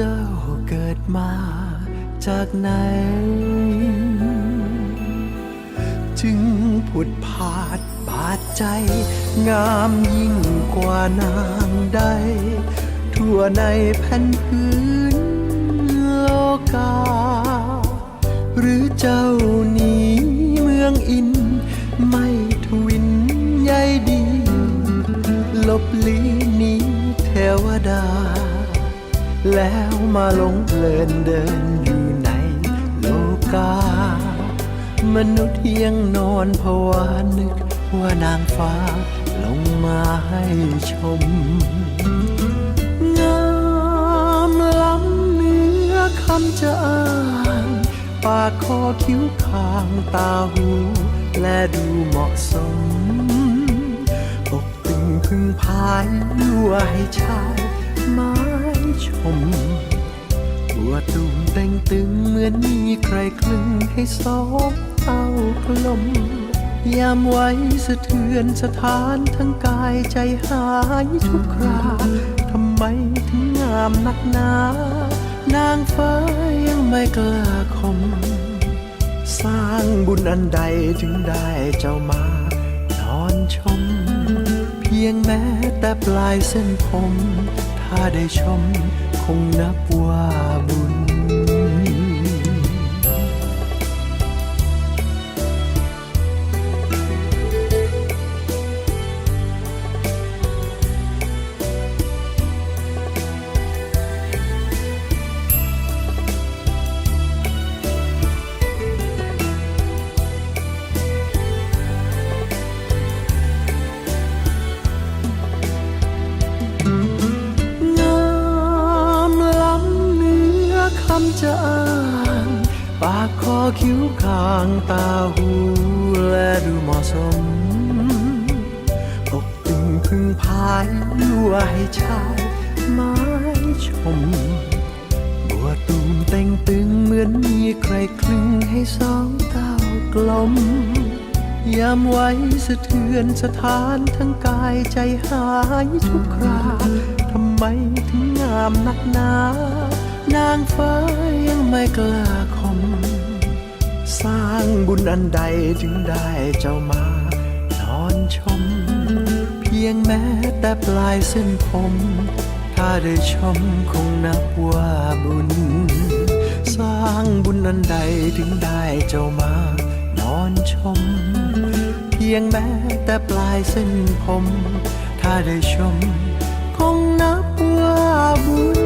เจ้าเกิดมาจากไหน จึงผุดผาดบาดใจ งามยิ่งกว่านางใด ทั่วในแผ่นพื้นโลกา หรือเจ้าหนี้เมืองอิน ไม่ทวินใยดี ลบลีนี้เทวดา แล้วมาหลงเพลินเดินอยู่ในโลกา มนุษย์ยังนอนภาวานึกว่านางฟ้าลงมาให้ชม งามล้ำเนื้อคำจะอ่านปากคอคิ้วคางตาหู และดูเหมาะสมปกตึงพึ่งพายยั่วให้ชายม้ ชมบัวตุ่มเต่งตึงเหมือนมีใครคลึงให้สองเอากลม ยามไว้สะเทือนสถานทั้งกายใจหายทุกคราทำไมถึงงามนักหนา นางฟ้ายังไม่กล้าคม สร้างบุญอันใดถึงได้เจ้ามานอนชม เพียงแม้แต่ปลายเส้นผม ถ้าได้ชม คงนับว่าบุญากคอคิ้วคางตาหูและดูเหมาะสมปกตึงพึ่งพายยั่วให้ชายไม้ชม บัวตูมเต่งตึงเหมือนมีใครคลึงให้สองเต้ากลมยามไว้สะเทือนสถานทั้งกายใจหายทุกครา ทำไมถึงงามนักหนา นางฟ้ายังไม่กล้า สร้างบุญอันใดจึงได้เจ้ามานอนชม เพียงแม้แต่ปลายเส้นผม ถ้าได้ชมคงนับว่าบุญ สร้างบุญอันใดถึงได้เจ้ามานอนชม เพียงแม้แต่ปลายเส้นผม ถ้าได้ชม คงนับว่าบุญ